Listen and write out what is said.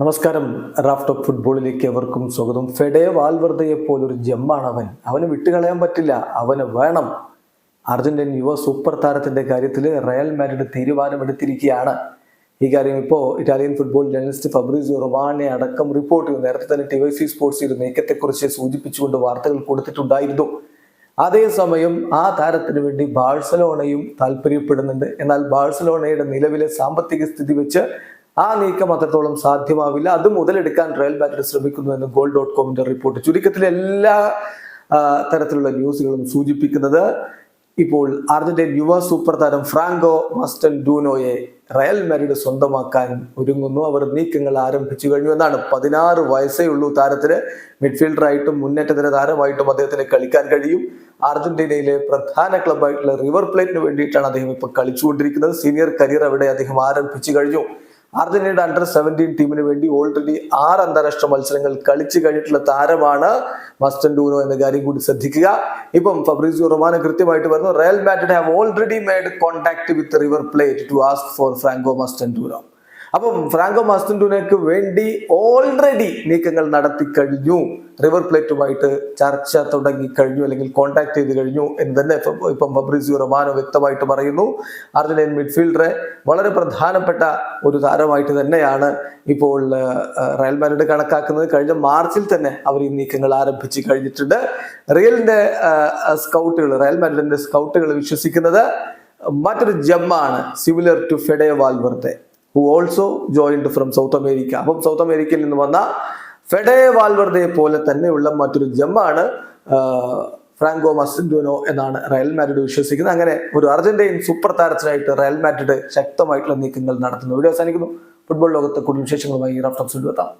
നമസ്കാരം. Raf top ഫുട്ബോളിലേക്ക് എവർക്കും സ്വാഗതം. ഫെഡേ വാൽവർദ്ധയെ പോലൊരു ജമ്മാണ് അവൻ. അവന് വിട്ടുകളയാൻ പറ്റില്ല. അവന് വേണം. അർജന്റീൻ യുവ സൂപ്പർ താരത്തിന്റെ കാര്യത്തിൽ റയൽ മാഡ്രിഡ് തീരുമാനമെടുത്തിരിക്കുകയാണ്. ഈ കാര്യം ഇപ്പോൾ ഇറ്റാലിയൻ ഫുട്ബോൾ ജേർണലിസ്റ്റ് ഫബ്രീസിയോ റൊമാനെ അടക്കം റിപ്പോർട്ട് ചെയ്തു. നേരത്തെ തന്നെ ടി വൈ സി സ്പോർട്സ് ഒരു നീക്കത്തെക്കുറിച്ച് സൂചിപ്പിച്ചുകൊണ്ട് വാർത്തകൾ കൊടുത്തിട്ടുണ്ടായിരുന്നു. അതേസമയം ആ താരത്തിന് വേണ്ടി ബാഴ്സലോണയും താല്പര്യപ്പെടുന്നുണ്ട്. എന്നാൽ ബാഴ്സലോണയുടെ നിലവിലെ സാമ്പത്തിക സ്ഥിതി വെച്ച് ആ നീക്കം അത്രത്തോളം സാധ്യമാവില്ല. അത് മുതലെടുക്കാൻ റയൽ മാഡ്രിഡ് ശ്രമിക്കുന്നു എന്ന് ഗോൾ ഡോട്ട് കോമിന്റെ റിപ്പോർട്ട് ചുരുക്കത്തിൽ എല്ലാ തരത്തിലുള്ള ന്യൂസുകളും സൂചിപ്പിക്കുന്നത് ഇപ്പോൾ അർജന്റീൻ യുവ സൂപ്പർ താരം ഫ്രാങ്കോ മസ്റ്റൻ ഡൂനോയെ റയൽ മാഡ്രിഡ് സ്വന്തമാക്കാൻ ഒരുങ്ങുന്നു. അവർ നീക്കങ്ങൾ ആരംഭിച്ചു കഴിഞ്ഞു എന്നാണ്. പതിനാറ് വയസ്സേ ഉള്ളൂ താരത്തിന്. മിഡ്ഫീൽഡറായിട്ടും മുന്നേറ്റത്തിന് താരമായിട്ടും അദ്ദേഹത്തിന് കളിക്കാൻ കഴിയും. അർജന്റീനയിലെ പ്രധാന ക്ലബായിട്ടുള്ള റിവർ പ്ലേറ്റിന് വേണ്ടിയിട്ടാണ് അദ്ദേഹം ഇപ്പോൾ കളിച്ചുകൊണ്ടിരിക്കുന്നത്. സീനിയർ കരിയർ അവിടെ അദ്ദേഹം ആരംഭിച്ചു കഴിഞ്ഞു. അർജന്റീനയുടെ അണ്ടർ സെവന്റീൻ ടീമിന് വേണ്ടി ഓൾറെഡി ആറ് അന്താരാഷ്ട്ര മത്സരങ്ങൾ കളിച്ചു കഴിഞ്ഞിട്ടുള്ള താരമാണ് മസ്റ്റൻ ഡൂനോ എന്ന കാര്യം കൂടി ശ്രദ്ധിക്കുക. ഇപ്പം ഫബ്രീസിയോ റൊമാനോ കൃത്യമായിട്ട് പറഞ്ഞു Real Madrid have already made contact with River Plate to ask for Franco Mastantuono അപ്പം ഫ്രാങ്കോ മസ്റ്റൻഡൂനക്ക് വേണ്ടി ഓൾറെഡി നീക്കങ്ങൾ നടത്തി കഴിഞ്ഞു. റിവർ പ്ലേറ്റുമായിട്ട് ചർച്ച തുടങ്ങി കഴിഞ്ഞു അല്ലെങ്കിൽ കോൺടാക്ട് ചെയ്ത് കഴിഞ്ഞു എന്ന് തന്നെ ഇപ്പം ഫബ്രിസിയോ റൊമാനോ വ്യക്തമായിട്ട് പറയുന്നു. അർജന്റീൻ മിഡ്ഫീൽഡറെ വളരെ പ്രധാനപ്പെട്ട ഒരു താരമായിട്ട് തന്നെയാണ് ഇപ്പോൾ റയൽ മാഡ്രിഡ് കണക്കാക്കുന്നത്. കഴിഞ്ഞ മാർച്ചിൽ തന്നെ അവർ ഈ നീക്കങ്ങൾ ആരംഭിച്ച് കഴിഞ്ഞിട്ടുണ്ട്. റിയലിന്റെ സ്കൗട്ടുകൾ റയൽ മാഡ്രിഡിന്റെ സ്കൗട്ടുകൾ വിശ്വസിക്കുന്നത് മറ്റൊരു ജമ്മാണ് similar to Fede Valverde who also joined from South America അപ്പം സൗത്ത് അമേരിക്കയിൽ നിന്ന് വന്ന ഫെഡേ വാൽവർദയെ പോലെ തന്നെയുള്ള മറ്റൊരു ജമ്മാണ് ഫ്രാങ്കോ മസിൻഡോനോ എന്നാണ് റയൽ മാഡ്രിഡ് വിശ്വസിക്കുന്നത്. അങ്ങനെ ഒരു അർജന്റീൻ സൂപ്പർ താരത്തിനായിട്ട് റയൽ മാഡ്രിഡ് ശക്തമായിട്ടുള്ള നീക്കങ്ങൾ നടത്തുന്നു ഇവിടെ അവസാനിക്കുന്നു. ഫുട്ബോൾ ലോകത്തെ കൂടുതൽ വിശേഷങ്ങളുമായി റഫ്റ്റോക്സ് എത്താം.